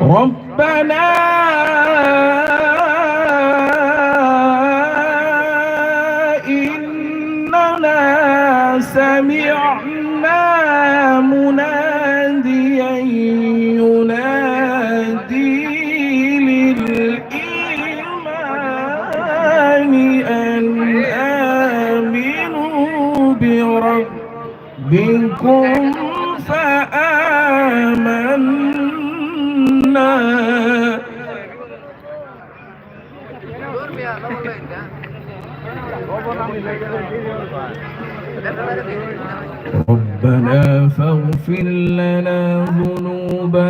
ربنا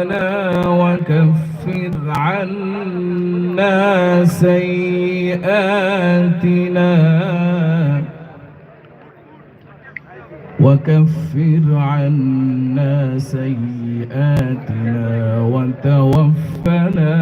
ذنوبنا وكفر عنا سيئاتنا. وكفر عنا سيئاتنا وتوفنا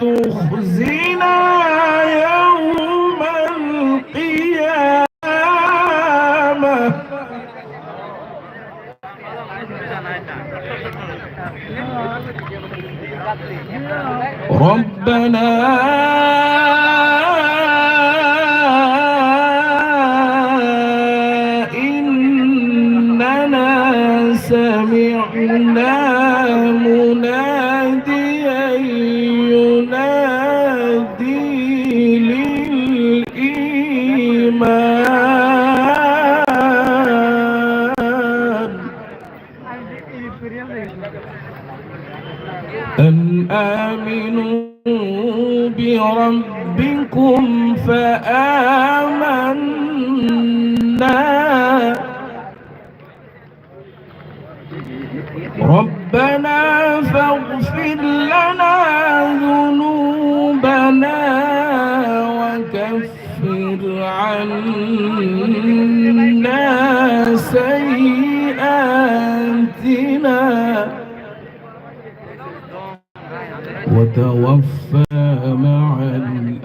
تخزنا يوم القيامة. ربنا آمنوا بربكم فآمنا. ربنا فاغفر لنا ذنوبنا وكفر عنا وتوفى معا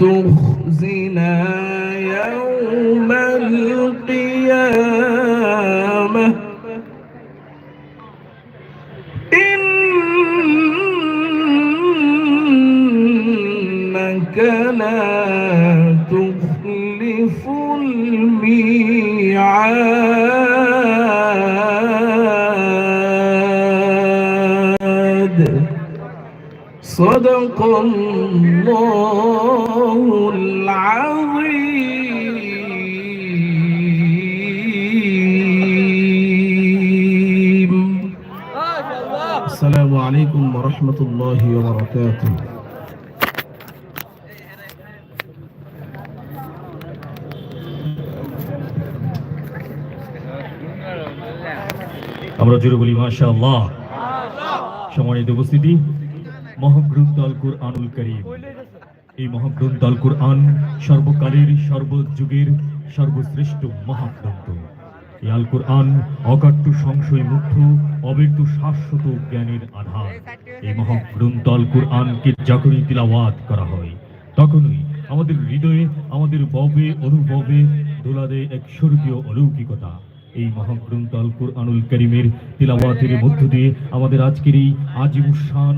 تخزنا يوم القيامة. إنك لا تخلف الميعاد. صدق الله. আমরা জোরে বলি মাশা আল্লাহ সম্মানিত উপস্থিতি মহাগ্রুপ দল কুরআনুল করিম। এই মহাগ্রন্থ আল কুরআন সর্বকালের, সর্বযুগের, সর্বশ্রেষ্ঠ মহাগ্রন্থ। এই আল কুরআন অকাট্য সংশয় মুক্ত অব্যক্ত শাশ্বত জ্ঞানের আধার। এই মহাগ্রন্থ আল কুরআনকে যখনই তিলাওয়াত করা হয়। তখনই আমাদের হৃদয়ে, আমাদের ববে, অনুভবে দোলা দেয় এক স্বর্গীয় অলৌকিকতা। এই মহাগ্রন্থ আল কুরআনুল করিমের তিলাওয়াতের মধ্য দিয়ে আমাদের আজকের এই আজিমুসান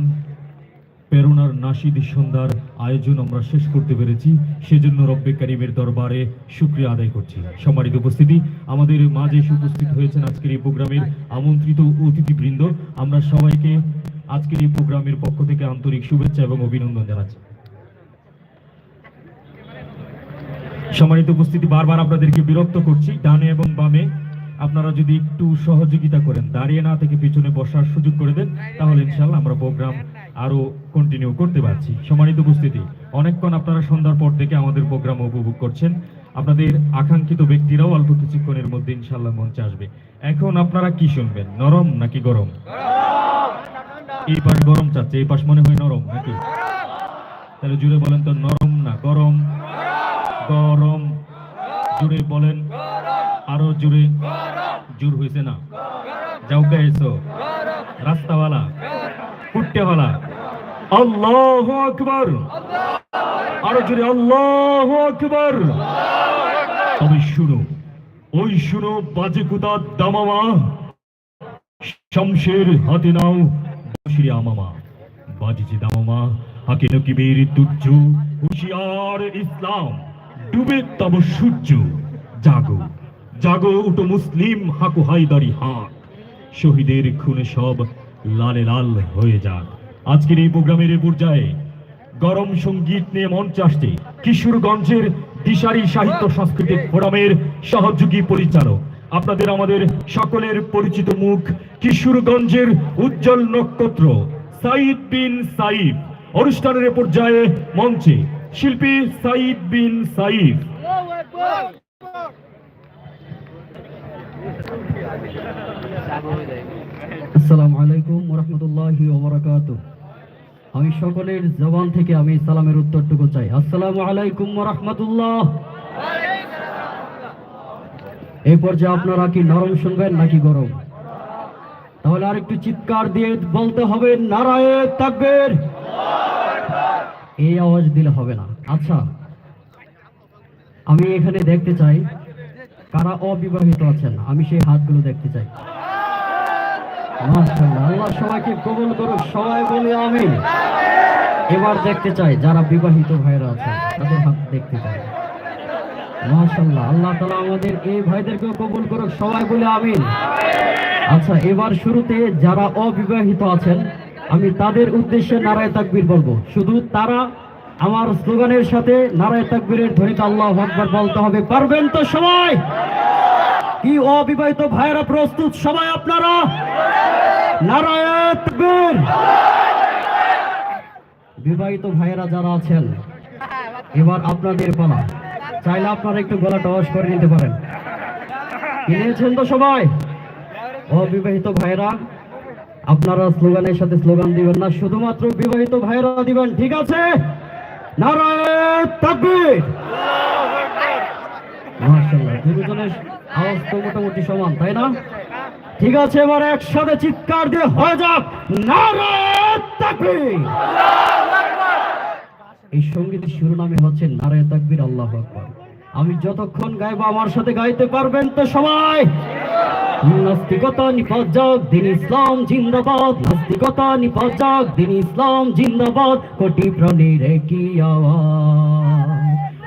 প্রেরণার নাসিদ সন্ধ্যার আয়োজন আমরা শেষ করতে পেরেছি। সেজন্য রব্বে কারিমের দরবারে শুক্রিয়া আদায় করছি। সম্মানিত উপস্থিতি, আমাদের মাঝে উপস্থিত হয়েছেন আজকের এই প্রোগ্রামের আমন্ত্রিত অতিথিবৃন্দ। আমরা সবাইকে আজকের এই প্রোগ্রামের পক্ষ থেকে আন্তরিক শুভেচ্ছা এবং অভিনন্দন জানাচ্ছি। সম্মানিত উপস্থিতি, বারবার আপনাদেরকে বিরক্ত করছি। ডানে এবং বামে আপনারা যদি একটু সহযোগিতা করেন, দাঁড়িয়ে না থেকে পিছনে বসার সুযোগ করে দেন, তাহলে ইনশাল্লাহ আমরা প্রোগ্রাম আরও কন্টিনিউ করতে পারছি। সম্মানিত উপস্থিতি, অনেকক্ষণ আপনারা সন্ধ্যার পর থেকে আমাদের প্রোগ্রাম উপভোগ করছেন। আপনাদের আকাঙ্ক্ষিত ব্যক্তিরাও অল্প কিছুক্ষণের মধ্যে ইনশাল্লাহ মঞ্চে আসবে। এখন আপনারা কি শুনবেন? নরম নাকি গরম? এই পাশ গরম চাচ্ছে, এই পাশ মনে হয় নরম নাকি? তাহলে জুড়ে বলেন তো, নরম না গরম? গরম। জুড়ে বলেন, আরও জুড়ে। জোর হয়েছে না? যাও গেছো রাস্তাওয়ালা। কুট্টেওয়ালা আল্লাহ আকবার। আরও জুড়ে আল্লাহ আকবার। তবে শুনো, ওই শুনো, বাজে কুতার দামামা। শমশের হাতে নাও বসিরে আমামা। বাজিছে দামামা, হাকে নকিবের তুর্য হুশিয়ার ইসলাম, ডুবে তব সূর্য। জাগো জাগো উঠো মুসলিম হাকু হাইদারি হাক। শহীদের খুনে সব লালে লাল হয়ে যাক। আজকের এই প্রোগ্রামের এ পর্যায়ে গরম সংগীত নিয়ে মঞ্চ আসছে কিশোরগঞ্জের দিশারি সাহিত্য সাংস্কৃতিক ফোরামের সহযোগী পরিচালক। আপনাদের আমাদের সকলের পরিচিত মুখ কিশোরগঞ্জের উজ্জ্বল নক্ষত্র সাইদ বিন সাইদ অনুষ্ঠানের পর্যায়ে মঞ্চে শিল্পী সাইদ বিন সাইদ আসসালামু আলাইকুম ওরহমতুল্লাহি ওবরাকাত আমি সকলের জবান থেকে আমি সালামের উত্তরটুকু চাই। আসসালামু আলাইকুম ওরহমতুল্লাহ। এই পর্যায়ে আপনারা কি নরম শুনবেন নাকি গরম? তাহলে আরেকটু চিৎকার দিয়ে বলতে হবে, নারায়ে তাকবীর। এই আওয়াজ দিলে হবে না। আচ্ছা আমি এখানে দেখতে চাই কারা অবিবাহিত আছেন, আমি সেই হাতগুলো দেখতে চাই। আল্লাহ সবাইকে কবুল করুক, সবাই বলে আমি এবার দেখতে চাই যারা বিবাহিত ভাইরা আছেন তাদের হাত দেখতে চাই। মাশাআল্লাহ, আল্লাহ তাআলা আমাদের এই ভাইদেরকেও কবুল করুক, সবাই বলে আমিন। আচ্ছা এবার শুরুতে যারা অবিবাহিত আছেন, আমি তাদের উদ্দেশ্যে নারায় তাকবীর বলব। শুধু তারা আমার স্লোগানের সাথে নারায় তাকবীরের ধ্বনিতে আল্লাহ আকবার বলতে হবে। পারবেন তো সবাই? কি অবিবাহিত ভাইরা প্রস্তুত? সবাই আপনারা? নারায়ণ বিবাহিত ভাইরা যারা আছেন, এবার আপনাদের পালা। চাইলে আপনারা একটু গলাটা অস করে নিতে পারেন। কিনেছেন তো সবাই? অবিবাহিত ভাইরা আপনারা স্লোগানের সাথে স্লোগান দিবেন না। শুধুমাত্র বিবাহিত ভাইরা দিবেন, ঠিক আছে? নারায়ণ তাকবীর। মাশাআল্লাহ আওয়াজ তো মোটামুটি সমান, তাই না? ঠিক আছে, এবার একসাথে চিৎকার দিয়ে হয়ে যাক। নারায়ণ তাকবীর। এই সঙ্গীতের শিরোনামে হচ্ছে নারায়ণ তাকবীর, আল্লাহ আকবার। আমি যতক্ষণ গাইবো, আমার সাথে গাইতে পারবেন তো সবাই? নাস্তিকতা নিপাত দিন ইসলাম জিন্দাবাদ। নাস্তিকতা নিপাত দিন ইসলাম জিন্দাবাদ। কোটি প্রাণীর একই আওয়াজ।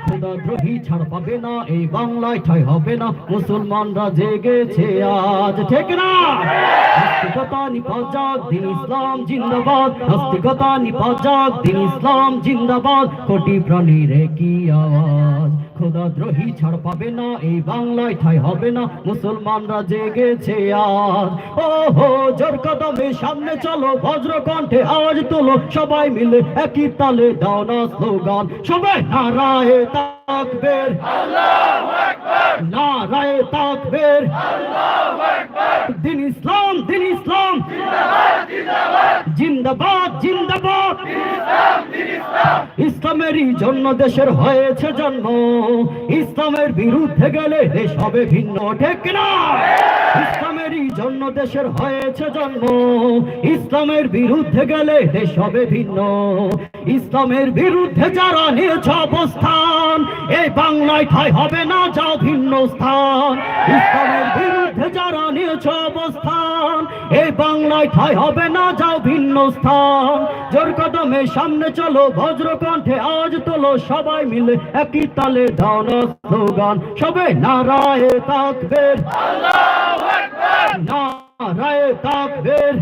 খোদা দ্রোহী ছাড় পাবে না, এই বাংলায় ঠাই হবে না। মুসলমানরা জেগেছে আজ, ঠিক না? নাস্তিকতা নিপাত দিন ইসলাম জিন্দাবাদ। নাস্তিকতা নিপাত দিন ইসলাম জিন্দাবাদ। কোটি প্রাণীর একই আওয়াজ। খোদা দ্রোহী ছাড় পাবে না, এই বাংলায় ঠাই হবে না, মুসলমানরা জেগেছে আর ও হো জোর কদমে সামনে চলো বজ্র কণ্ঠে আওয়াজ তোলো, সবাই মিলে একই তালে দাও না স্লোগান, সবাই নারায়ে তাকবীর। আল্লাহু আকবার নারায়ে তাকবীর। আল্লাহু আকবার দিন ইসলাম দিন ইসলাম। জিন্দাবাদ জিন্দাবাদ। ইসলামেরই জন্য দেশের হয়েছে জন্ম। ইসলামের বিরুদ্ধে গেলে দেশ হবে ভিন্ন, ঠিক না ইসলামেরই জন্য দেশের হয়েছে জন্ম। ইসলামের বিরুদ্ধে গেলে দেশ হবে ভিন্ন। ইসলামের বিরুদ্ধে যারা নিয়েছে অবস্থান, এই বাংলায় ঠাই হবে না, যাও ভিন্ন স্থান। ইসলামের বিরুদ্ধে যারা নিয়েছে অবস্থান এই বাংলায় ঠাই হবে না, যাও ভিন্ন স্থান। জোর কদমে সামনে চলো বজ্র কণ্ঠে আজ তোলো, সবাই মিলে একই তালে দাও না স্লোগান। সবে নারায়ে তাকবীর। নারায়ে তাকবীর।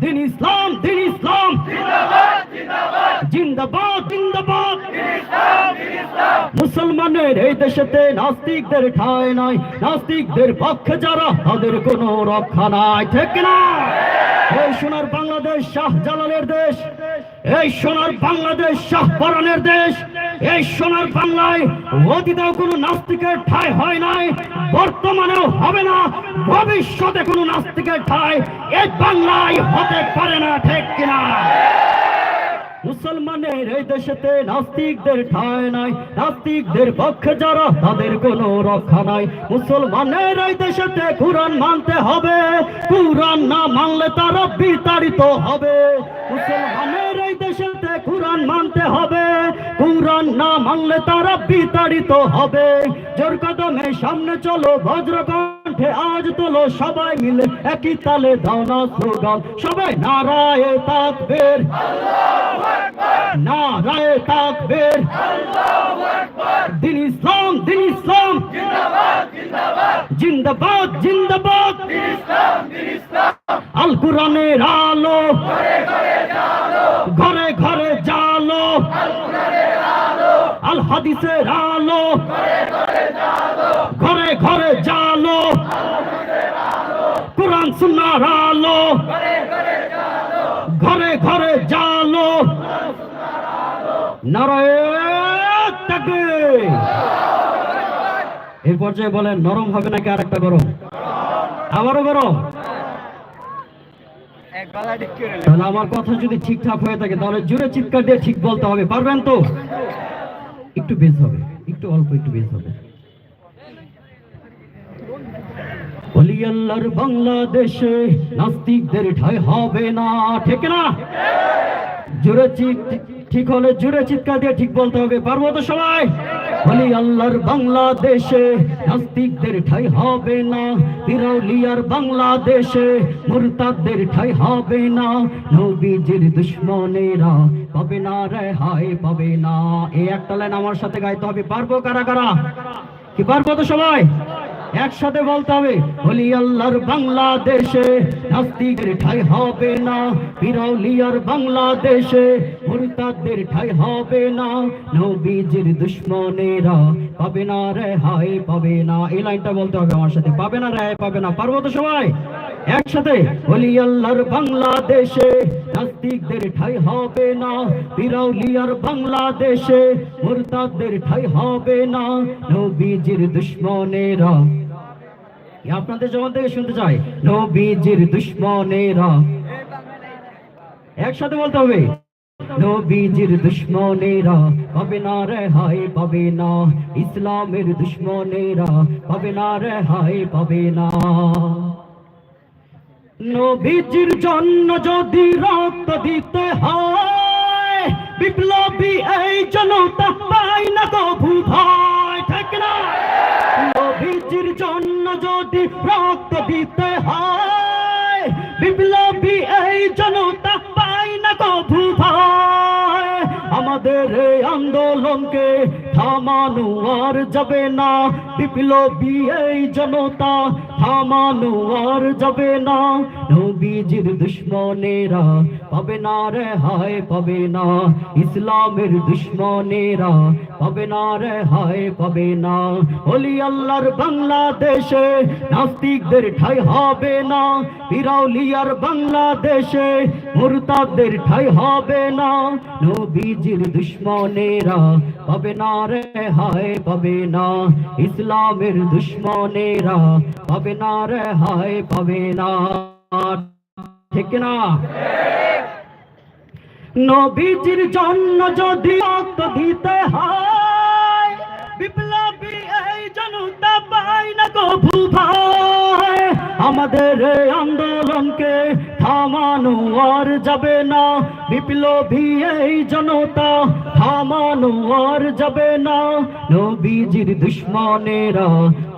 দিন ইসলাম দিন ইসলাম। জিন্দাবাদ জিন্দাবাদ। মুসলমানের এই দেশেতে নাস্তিকদের ঠাঁই নাই। নাস্তিকদের পক্ষে যারা, তাদের কোনো রক্ষা নাই, ঠিক না এই সোনার বাংলাদেশ শাহ জালালের দেশ, এই সোনার বাংলাদেশ শাহ পরানের দেশ, এই সোনার বাংলায় অতীতেও কোনো নাস্তিকের ঠাঁই হয় নাই, বর্তমানেও হবে না, ভবিষ্যতে কোনো নাস্তিকের ঠাঁই এই বাংলায় হতে পারে না, ঠিক কিনা? মুসলমানের এই দেশেতে নাস্তিকদের ঠায় নাই। নাস্তিকদের পক্ষে যারা, তাদের কোনো রক্ষা নাই। মুসলমানের এই দেশেতে কোরআন মানতে হবে। কোরআন না মানলে তারা বিতাড়িত হবে। মুসলমানের এই দেশেতে কোরআন মানতে হবে। কোরআন না মানলে তারা বিতাড়িত হবে। জোর কদমে সামনে চলো বজ্র কণ্ঠে আজ তোলো, সবাই মিলে একই তালে দাও না স্লোগান। সবাই নারায়ে তাকবীর। নারায়ে তাকবীর। দিন ইসলাম দিন ইসলাম। জিন্দাবাদ জিন্দাবাদ। আল কোরআনের আলো ঘরে ঘরে জালো আল হাদিসের আলো। ঘরে ঘরে জালো। কোরআন সুন্নার আলো। ঘরে ঘরে জালো। তাকবীর। এই পর্যায়ে বলেন নরম হবে নাকি আর একটা গরম? আবারও গরম? তাহলে আমার কথা যদি ঠিকঠাক হয়ে থাকে তাহলে জোরে চিৎকার দিয়ে ঠিক বলতে হবে পারবেন তো? একটু বেশ হবে, একটু অল্প, একটু বেশ হবে। অলিয়াল্লার বাংলাদেশে নাস্তিকদের ঠাই হবে না, ঠিক না? জোরে চিৎ ঠিক হলে জোরে চিৎকার দিয়ে ঠিক বলতে হবে। পারব তো সবাই? বলি, আল্লাহর বাংলাদেশে নাস্তিকদের ঠাই হবে না। পিরাউলিয়ার বাংলাদেশে মুরতাদদের ঠাই হবে না। নবীজির দুশ্মনেরা পাবে না, রেহাই পাবে না। এই একটা লাইন আমার সাথে গাইতে হবে। পারব কারা কারা? কি পারব তো সবাই? একসাথে বলতে হবে হলি আল্লাহর বাংলাদেশে নাস্তিকের ঠাই হবে না পিরাউলিয়ার বাংলাদেশে মুরতাদের ঠাই হবে না, নবীজির দুশ্মনেরা পাবে না রেহাই পাবে না। এই লাইনটা বলতে হবে আমার সাথে, পাবে না রেহাই পাবে না। পারব তো সবাই? একসাথে হলি আল্লাহর বাংলাদেশে, নাস্তিকদের ঠাই হবে না পিরাউলিয়ার বাংলাদেশে মুরতাদের ঠাই হবে না, নবীজির দুশ্মনেরা। আপনাদের জবান থেকে শুনতে চাই, নবীজির দুশ্মনেরা। একসাথে বলতে হবে, নবীজির দুশ্মনেরা পাবে না রেহাই, পাবে না ইসলামের দুশ্মনেরা পাবে না রেহাই, পাবে না। নবীজির জন্য যদি রক্ত দিতে হয়, বিপ্লবী এই জনতা পাই না কভু ভয়, ঠিক না? নবীজির জন্য যদি রক্ত দিতে হয়, বিপ্লবী এই জনতা পাই না কভু ভয়। আমাদের এই আন্দোলনকে থামানো আর যাবে না। বিপ্লবী এই জনতা, থামানো আর যাবে না। নবীজির দুশ্মনেরা পাবে না রে, হায় পাবে না। ইসলামের দুশ্মনেরা পাবে না রে, হায় পাবে না। অলি আল্লাহর বাংলাদেশে নাস্তিকদের ঠাই হবে না। পিরাউলিয়ার বাংলাদেশে মুরতাদের ঠাই হবে না। নবীজির দুশ্মনেরা পাবে না রে, হায় পাবে না। ইসলামের দুশ্মনেরা পাবে না রে, হায় পাবে না। ঠিক না নবীজির জন্য যদি রক্ত দিতে হয়, বিপ্লবী এই জনতা পাই না কভু ভাই। আমাদের আন্দোলনকে থামানো আর যাবে না। বিপ্লবী এই জনতা থামানো আর যাবে না। নবীজির দুশ্মনেরা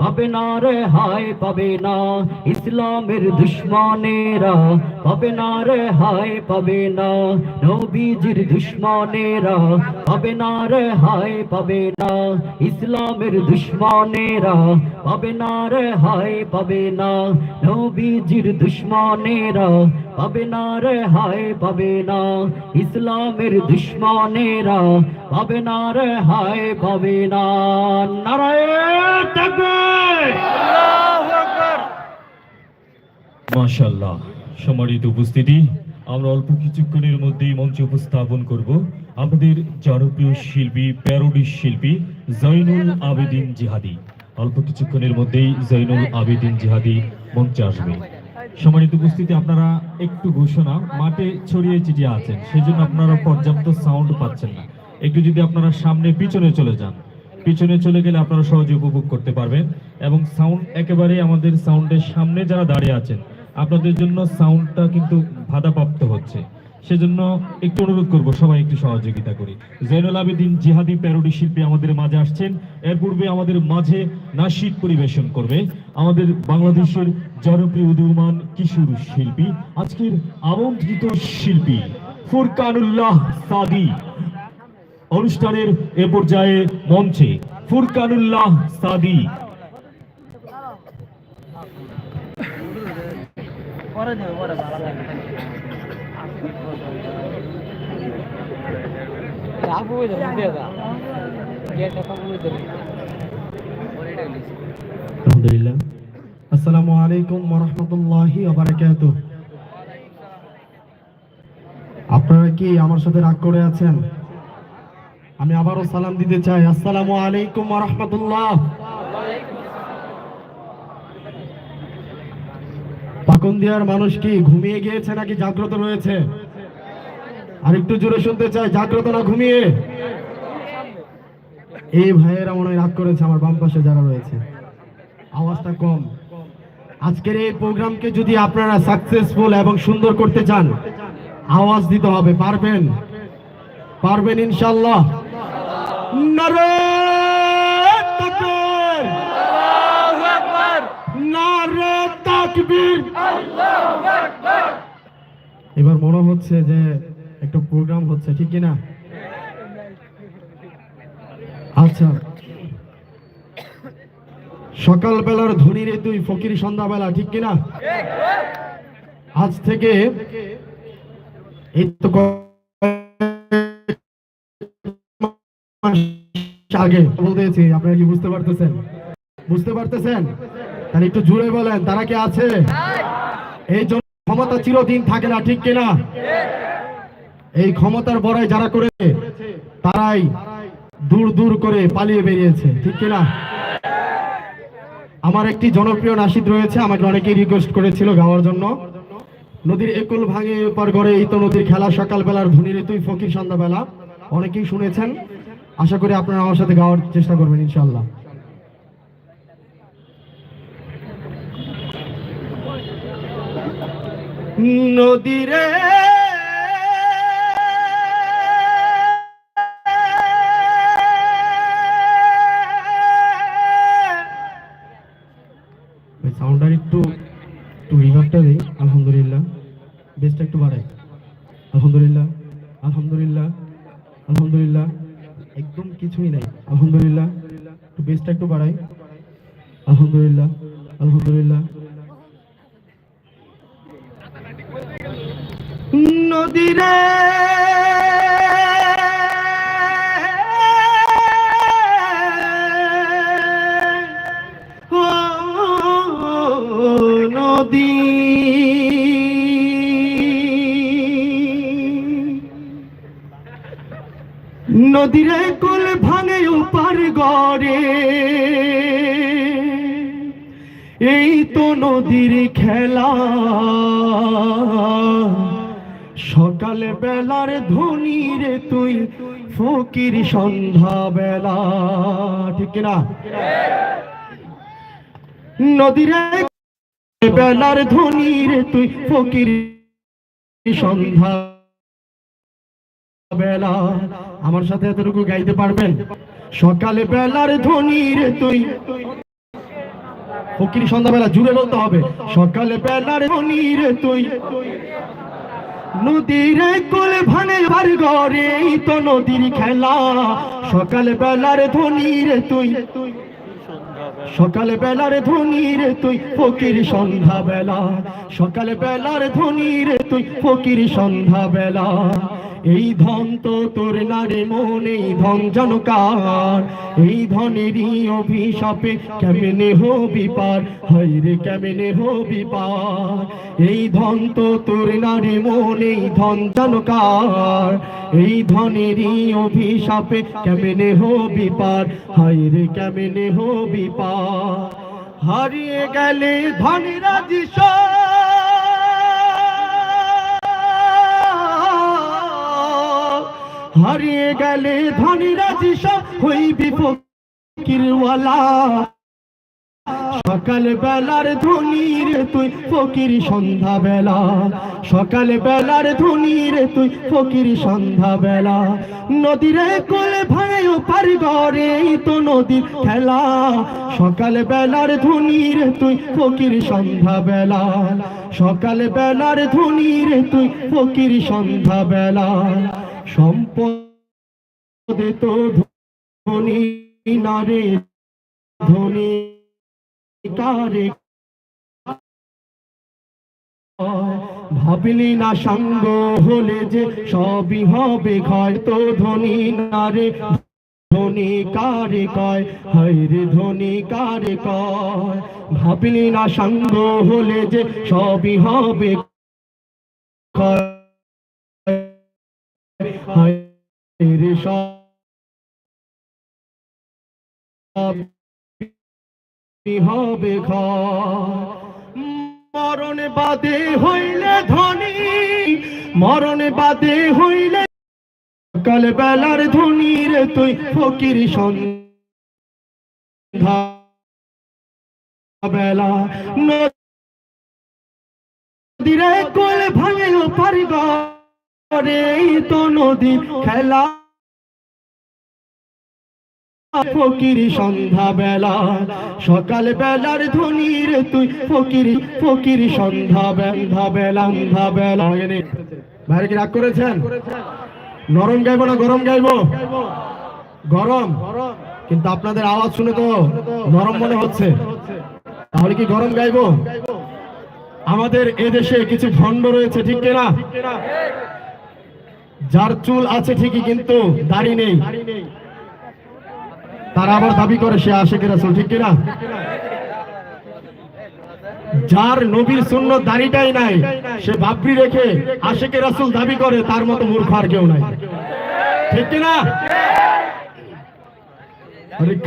পাবে না রে, হায় পাবে না। ইসলামের দুশ্মনেরা পাবে না রে, হায় পাবে না। নবীজির দুশ্মনেরা পাবে না রে, হায় পাবে না। ইসলামের দুশ্মনেরা পাবে না রে, হায় পাবে না। নবীজির দুশ্মনেরা পাবে না রে হায় পাবে না। ইসলামের দুশ্মনেরা পাবে না রে হায় পাবে না। নারায়ণ মাশাল্লাহ সম্মানিত উপস্থিতি আমরা অল্প কিছুক্ষণের মধ্যেই মঞ্চে উপস্থাপন করব। আমাদের জনপ্রিয় শিল্পী প্যারোডি শিল্পী জৈনুল আবেদিন জিহাদি। অল্প কিছুক্ষণের মধ্যেই জৈনুল আবেদিন জিহাদি মঞ্চে আসবে। সম্মানিত উপস্থিতি, আপনারা একটু ঘোষণা, মাঠে ছড়িয়ে চিটিয়ে আছেন সেই জন্য আপনারা পর্যাপ্ত সাউন্ড পাচ্ছেন না। একটু যদি আপনারা সামনে, পিছনে চলে যান, পিছনে চলে গেলে আপনারা সহজে উপভোগ করতে পারবেন এবং সাউন্ড একেবারে আমাদের সাউন্ডের সামনে যারা দাঁড়িয়ে আছেন, আপনাদের জন্য সাউন্ডটা কিন্তু ভাদাপ্রাপ্ত হচ্ছে। সেজন্য একটু অনুরোধ করব, সবাই একটু সহযোগিতা করি। জৈনুল আবেদিন জিহাদি প্যারোডি শিল্পী আমাদের মাঝে আসছেন। এর পূর্বে আমাদের মাঝে নাসিদ পরিবেশন করবে। আমাদের বাংলাদেশের জনপ্রিয় উদীয়মান কিশোর শিল্পী, আজকের আমন্ত্রিত শিল্পী ফুরকানুল্লাহ সাদি। অনুষ্ঠানের এ পর্যায়ে মঞ্চে ফুরকানুল্লাহ সাদি। পরে দেবে, পরে আপনারা কি আমার সাথে রাগ করে আছেন? আমি আবারও সালাম দিতে চাই। আসসালামু আলাইকুম ওরহমতুল্লাহ পাকুন্দিয়ার মানুষ কি ঘুমিয়ে গিয়েছে নাকি জাগ্রত রয়েছে? আর একটু জোরে শুনতে চাই, জাগ্রত না ঘুমিয়ে? এই ভাইয়েরা মনে হয় রাগ করেছে, আমার বাম পাশে যারা রয়েছে। আওয়াজটা কম। আজকের এই প্রোগ্রামকে যদি আপনারা সাকসেসফুল এবং সুন্দর করতে চান, আওয়াজ দিতে হবে, পারবেন? পারবেন ইনশাল্লাহ নারে তাকবীর নারে তাকবীর এবার মনে হচ্ছে যে একটা প্রোগ্রাম হচ্ছে, ঠিক কি না আচ্ছা। সকালবেলার ধনী রে তুই, ফকির সন্ধ্যাবেলা, ঠিক কিনা? আজ থেকে আগে বলতেছি, আপনারা কি বুঝতে পারতেছেন? বুঝতে পারতেছেন? তাহলে একটু জুড়ে বলেন, তারা কি আছে? এই জন্য ক্ষমতা চিরদিন থাকে না, ঠিক কিনা? এই ক্ষমতার বড়াই যারা করেছে, তারাই দূর দূর করে পালিয়ে বেরিয়েছে, ঠিক কিনা? আমার একটি জনপ্রিয় নাসিদ রয়েছে, আমাকে অনেকেই রিকোয়েস্ট করেছিল গাওয়ার জন্য। নদীর একুল ভাঙে পর গড়ে এই তো নদীর খেলা, সকালবেলার ধনী ঋতুই ফকির সন্ধ্যাবেলা। অনেকেই শুনেছেন, আশা করি আপনারা আমার সাথে গাওয়ার চেষ্টা করবেন ইনশাল্লাহ নদীরে ও নদী নদীরে কুল ভাঙে উপার গড়ে। এই তো নদীর খেলা। সকাল বেলার ধনী রে তুই, ফকির সন্ধ্যা বেলা। ঠিক না নদীরে বেলার ধনী রে তুই, ফকির সন্ধ্যা বেলা। আমার সাথে এতটুকু গাইতে পারবেন সকালে বেলার ধনী রে তুই, ফকির সন্ধ্যাবেলা জুড়ে বলতে হবে, সকালে বেলার ধনী রে তুই নদীর কোলে ভানে আর ঘরে তো নদীর খেলা। সকাল বেলার ধনির তুই সকালে বেলার ধনির তুই, ফকির সন্ধ্যা বেলা সকালে বেলার ধনির তুই, ফকির সন্ধ্যা বেলা এই ধন তো তোর নারে মন ধন জনকার। এই ধনেরই অভিশাপে কেমনে হবি পার? হায় রে, কেমনে হবি পার? এই ধন তো তোর নারে মন ধন জনকার। এই ধনেরই অভিশাপে কেমনে হবি পার? হায় রে, কেমনে হবি পার? হারিয়ে গেলে ধনীরা দিশ হারিয়ে গেলে ধনীরা দিশ হইবি ফকিরওয়ালা। সকাল বেলার ধনীর তুই ফকির, সন্ধ্যা বেলা। সকাল বেলার ধনীর তুই ফকির, সন্ধ্যা বেলা। নদীরে কোলে ভাই পার গড়ে তো নদীর খেলা। সকাল বেলার ধনীর তুই ফকির, সন্ধ্যা বেলা। সকাল বেলার ধনীর তুই ফকির, সন্ধ্যা বেলা। সম্পদ তো ধনী নারে ধনী কারে? ভাবলি না সঙ্গ হলে যে সবই হবে ক্ষয় তো ধনী নারে ধনী কারে কয়? হায় রে ধনী কারে কয়? ভাবিলি না সঙ্গ হলে যে সবই হবে ক্ষয় সব হবে মরণ বাদে হইলে ধনী, মরণ বাদে হইলে সকাল বেলার ধনী রে তুই ফকির সন্ধ্যা বেলা। নদীরে কোল ভাঙে পারি গরে তো নদী খেলা ফকির সন্ধ্যা বেলা, সকাল বেলার ধনীর তুই ফকির ফকির সন্ধ্যা বেন্ধা বেলা সন্ধ্যা বেলা। ভাই কি রাগ করেছেন? নরম গাইবো না গরম গাইবো? গরম। কিন্তু আপনাদের আওয়াজ শুনে তো নরম মনে হচ্ছে। তাহলে কি গরম গাইবো? আমাদের এদেশে কিছু ভণ্ড রয়েছে, ঠিক কিনা? যার চুল আছে ঠিকই, কিন্তু দাড়ি নেই। তারা আবার দাবি করে সে আশেকের রাসূল, ঠিক কিনা? যার নবীর শূন্য দাড়িটাই নাই, সে বাবরি রেখে আশেকের রাসূল দাবি করে, তার মতো মূর্খ আর কেউ নাই। ঠিক কিনা?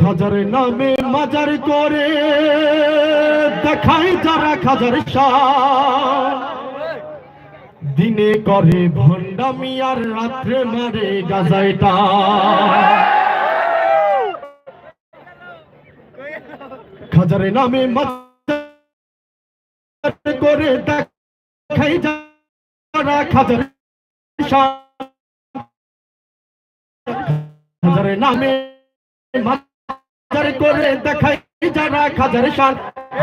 খাজারে নামে মাজার করে দেখাই যারা খাজার দিনে করে ভণ্ডামি আর রাত্রে মারে গাজাইটা খাজারে নামে মাজার করে দেখাই যারা খাজার নামে মাজার করে দেখাই যারা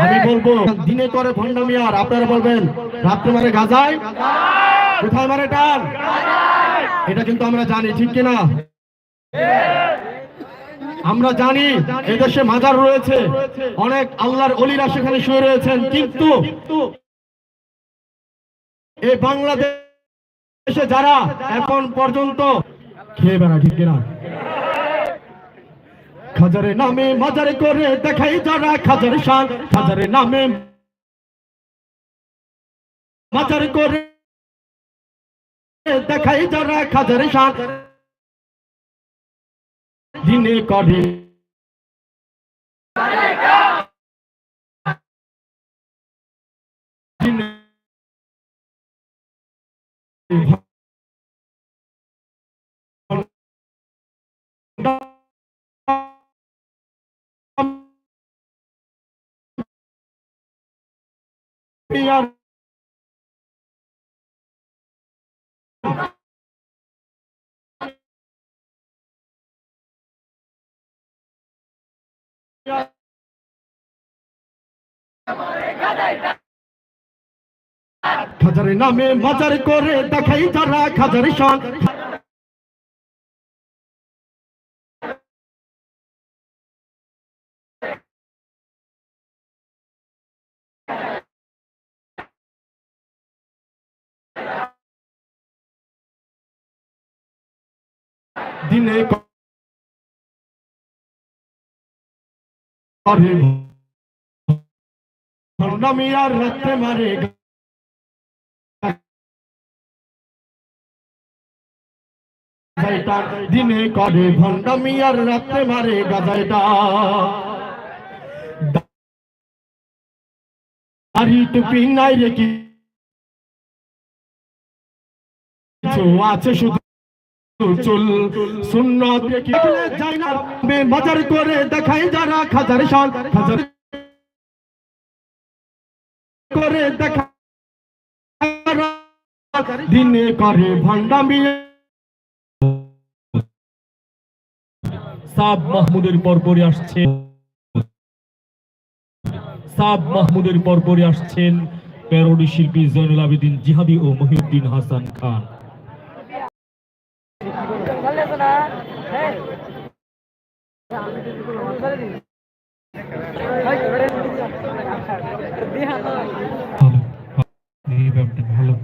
আমি বলব, দিনে করে ভণ্ডামি আর, আপনারা বলবেন, রাত্রে মারে গাজায়? কোথায় মারে টান এটা কিন্তু আমরা জানি, ঠিক কিনা? আমরা জানি এদেশে মাজার রয়েছে। অনেক আল্লাহর অলিরা সেখানে শুয়ে রয়েছেন। কিন্তু এই বাংলাদেশ যারা এখন পর্যন্ত খেয়ে বেড়া ঠিক কিনা? খাজারে নামে মাজারে করে দেখাই যারা খাজার শান। খাজারে নামে মাজার করে দেখাই যারা খাজার শান। দিনে করে দিনে খাজারে নামে মাজার করে দেখাই যারা খাজার শান। দিনে ভণ্ডামি আর রাত্রে মারে গাজাইটা, দিনে করে ভণ্ডামি আর রাত্রে মারে গাজাইটা। দাড়ি টুপি নাই রে কি আছে শুধু চুল। না। করে দেখাই যারা খাজার শান। খাজার করে দেখা দিনে করে সাব মাহমুদের পরপরই আসছেন। সাব মাহমুদের পরপরই আসছেন প্যারোডি শিল্পী জয়নুল আবেদিন জিহাদি ও মহিউদ্দিন হাসান খান। ভালো।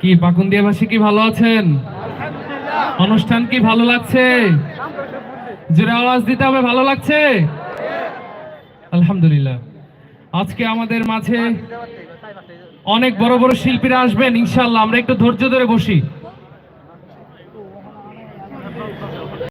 কি পাকুন্দিয়াবাসী কি ভালো আছেন? অনুষ্ঠান কি ভালো লাগছে? জোরে আওয়াজ দিতে হবে, ভালো লাগছে? আলহামদুলিল্লাহ। আজকে আমাদের মাঝে অনেক বড় বড় শিল্পীরা আসবেন ইনশাল্লাহ আমরা একটু ধৈর্য ধরে বসি।